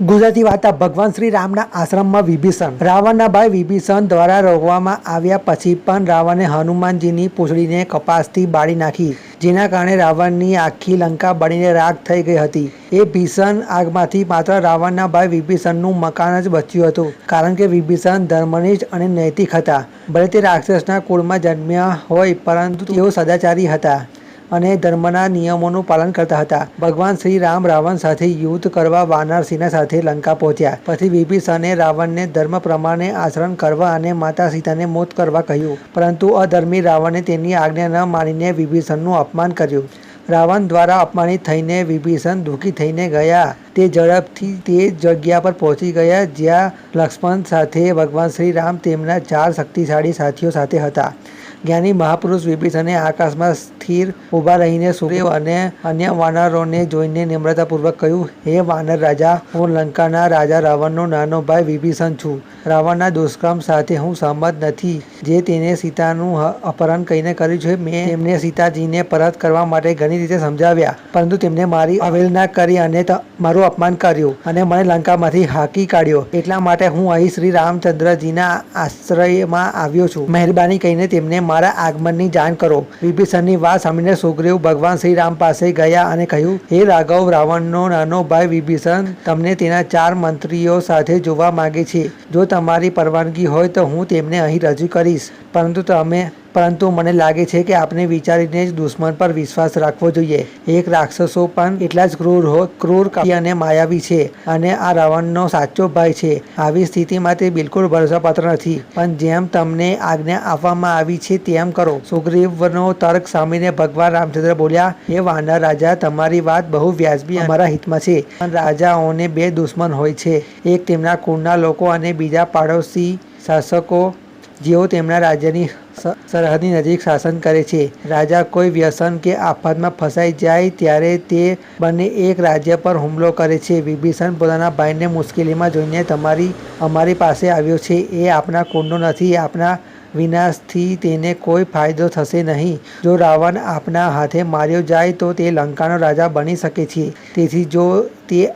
ગુજરાતી વાર્તા ભગવાન શ્રી રામના આશ્રમમાં વિભીષણ. રાવણના ભાઈ વિભીષણ દ્વારા રોકવામાં આવ્યા પછી પણ રાવણે હનુમાનજીની પૂંછડીને કપાસથી બાળી નાખી, જેના કારણે રાવણની આખી લંકા બળીને રાખ થઈ ગઈ હતી. એ ભીષણ આગમાંથી માત્ર રાવણના ભાઈ વિભીષણનું મકાન જ બચ્યું હતું, કારણ કે વિભીષણ ધર્મનિષ્ઠ અને નૈતિક હતા. ભલે તે રાક્ષસના કુળમાં જન્મ્યા હોય, પરંતુ તેઓ સદાચારી હતા. અને ધર્મના નિયમોનું પાલન કરતા હતા. ભગવાન શ્રી રામ રાવણ સાથે યુદ્ધ કરવા વાનર સાથે લંકા પહોંચ્યા. પછી વિભીષણે રાવણને ધર્મ પ્રમાણે આચરણ કરવા અને માતા સીતાને મોત કરવા કહ્યું. પરંતુ અધર્મી રાવણે તેની આજ્ઞા ન માનીને વિભીષણનું અપમાન કર્યું. રાવણ દ્વારા અપમાનિત થઈને વિભીષણ દુઃખી થઈને ગયા. તે ઝડપથી તે જગ્યા પર પહોંચી ગયા જ્યાં લક્ષ્મણ સાથે ભગવાન શ્રી રામ તેમના ચાર શક્તિશાળી સાથીઓ સાથે હતા. જ્ઞાની મહાપુરુષ વિભીષણે આકાશમાં સ્થિર ઊભા રહીને સૂર્ય અને અન્ય વાનરોને જોઈને નિમ્રતાપૂર્વક કહ્યું, હે વાનર રાજા, હું લંકાના રાજા રાવણનો નાનો ભાઈ વિભીષણ છું. રાવણના દુષ્કર્મ સાથે હું સહમત નથી. જે તેને સીતાનું અપહરણ કરીને કર્યું છે, મેં તેમને સીતાજીને પરત કરવા માટે ઘણી રીતે સમજાવ્યા. પરંતુ તેમને મારી અવહેલના કરી અને મારું અપમાન કર્યું અને મને લંકામાંથી હાકી કાઢ્યો. એટલા માટે હું અહીં શ્રી રામચંદ્રજીના આશ્રયમાં આવ્યો છું. મહેરબાની કહીને તેમને મારા આગમનની જાણ કરો. વિભીષણની વાત સાંભળીને સુગ્રીવ ભગવાન શ્રી રામ પાસે ગયા અને કહ્યું, હે રાઘવ, રાવણનો નાનો ભાઈ વિભીષણ, તમને તેના ચાર મંત્રીઓ સાથે જોવા માગે છે. જો તમારી પરવાનગી હોય તો હું તેમને અહીં રજૂ કરીશ. પરંતુ તમે પરંતુ મને લાગે છે કે આપણે વિચારીને જ દુશ્મન પર વિશ્વાસ રાખવો જોઈએ. એક રાક્ષસો પણ એટલા જ ક્રૂર હો, ક્રૂર અને માયાવી છે અને આ રાવણનો સાચો ભાઈ છે. આવી સ્થિતિમાં તે બિલકુલ ભરોસાપાત્ર નથી. પણ જેમ તમને આજ્ઞા આપવામાં આવી છે તેમ કરો. સુગ્રીવનો તર્ક સાંભળીને ભગવાન રામચંદ્ર બોલ્યા, હે વાનર રાજા, તમારી વાત બહુ વ્યાજબી અમારા હિતમાં છે. પણ રાજાઓને બે દુશ્મન હોય છે. એક તેમના કુળના લોકો અને બીજા પાડોશી શાસકો જેઓ તેમના રાજ્યની સરહદની નજીક શાસન કરે છે. રાજા કોઈ વ્યસન કે આફતમાં ફસાઈ જાય ત્યારે તે બંને એક રાજ્ય પર હુમલો કરે છે. વિભીષણ પોતાના ભાઈને મુશ્કેલીમાં જોઈને તમારી, અમારી પાસે આવ્યો છે. એ આપણા કુંડો નથી. આપણા વિનાશથી તેને કોઈ ફાયદો થશે નહીં. જો રાવણ આપના હાથે માર્યો જાય તો તે લંકાનો રાજા બની શકે છે. તેથી જો તે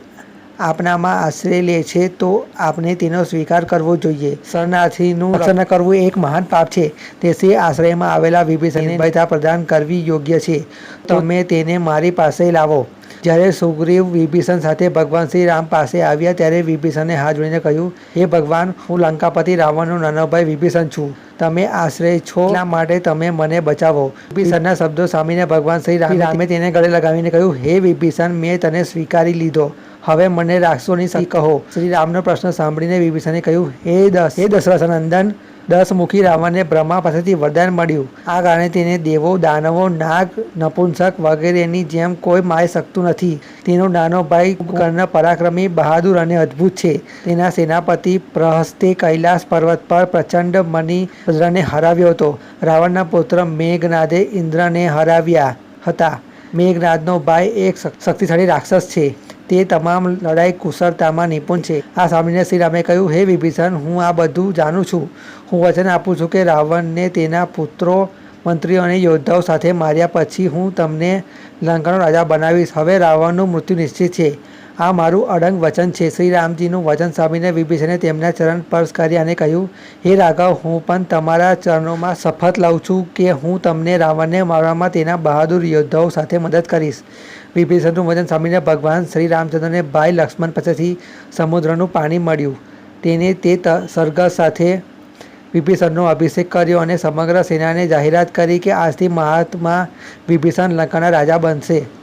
આપનામાં આશ્રય લે છે તો આપણે તેનો સ્વીકાર કરવો જોઈએ. શરણાર્થીનું રક્ષણ કરવું એક મહાન પાપ છે. તેથી આશ્રયમાં આવેલા વિભીષણને નિર્ભયતા પ્રદાન કરવી યોગ્ય છે. તમે તેને મારી પાસે લાવો. જ્યારે સુગ્રીવ વિભીષણ સાથે ભગવાન શ્રી રામ પાસે આવ્યા ત્યારે વિભીષણે હાથ જોડીને કહ્યું હે ભગવાન હું લંકાપતિ રાવણનો નાનો ભાઈ વિભીષણ છું. તમે આશ્રય છો એટલા માટે તમે મને બચાવો. વિભીષણના શબ્દો સામીને ભગવાન શ્રી રામ રામે તેને ગળે લગાવીને કહ્યું હે વિભીષણ મેં તને સ્વીકારી લીધો. હવે મને રાક્ષસોની સહી કહો. શ્રી રામનો પ્રશ્ન સાંભળીને વિભીષણે કહ્યું, હે દસ. હે દશરથ નંદન દસ મુખી રાવણને બ્રહ્મા પાસેથી વરદાન મળ્યું. આ કારણે તેને દેવો, દાનવો, નાગ, નપુંસક વગેરેની જેમ કોઈ મારી શકતું નથી. તેનો નાનો ભાઈ કર્ણ પરાક્રમી, બહાદુર અને અદ્ભુત છે. તેના સેનાપતિ પ્રહસ્તે કૈલાસ પર્વત પર પ્રચંડ મની ઇન્દ્રને હરાવ્યો હતો. રાવણના પુત્ર મેઘનાદે ઇન્દ્રને હરાવ્યા હતા. મેઘનાદનો ભાઈ એક શક્તિશાળી રાક્ષસ છે. તે તમામ લડાઈ કુશળતામાં નિપુણ છે. આ સાંભળીને શ્રી રામે કહ્યું, હે વિભીષણ, હું આ બધું જાણું છું. હું વચન આપું છું કે રાવણને તેના પુત્રો, મંત્રીઓ અને યોદ્ધાઓ સાથે માર્યા પછી હું તમને લંકાનો રાજા બનાવીશ. હવે રાવણનું મૃત્યુ નિશ્ચિત છે. આ મારું અડંગ વચન છે. શ્રી રામજીનું વચન સાંભળીને વિભીષણે તેમના ચરણ સ્પર્શ કર્યા અને કહ્યું, હે રાઘવ, હું પણ તમારા ચરણોમાં શપથ લઉં છું કે હું તમને રાવણને મારવામાં તેના બહાદુર યોદ્ધાઓ સાથે મદદ કરીશ. વિભીષણનું વચન સાંભળીને ભગવાન શ્રી રામચંદ્રને ભાઈ લક્ષ્મણ પાસેથી સમુદ્રનું પાણી મળ્યું. તેને તે સર્ગ સાથે વિભીષણનો અભિષેક કર્યો અને સમગ્ર સેનાને જાહેરાત કરી કે આજથી મહાત્મા વિભીષણ લંકાના રાજા બનશે.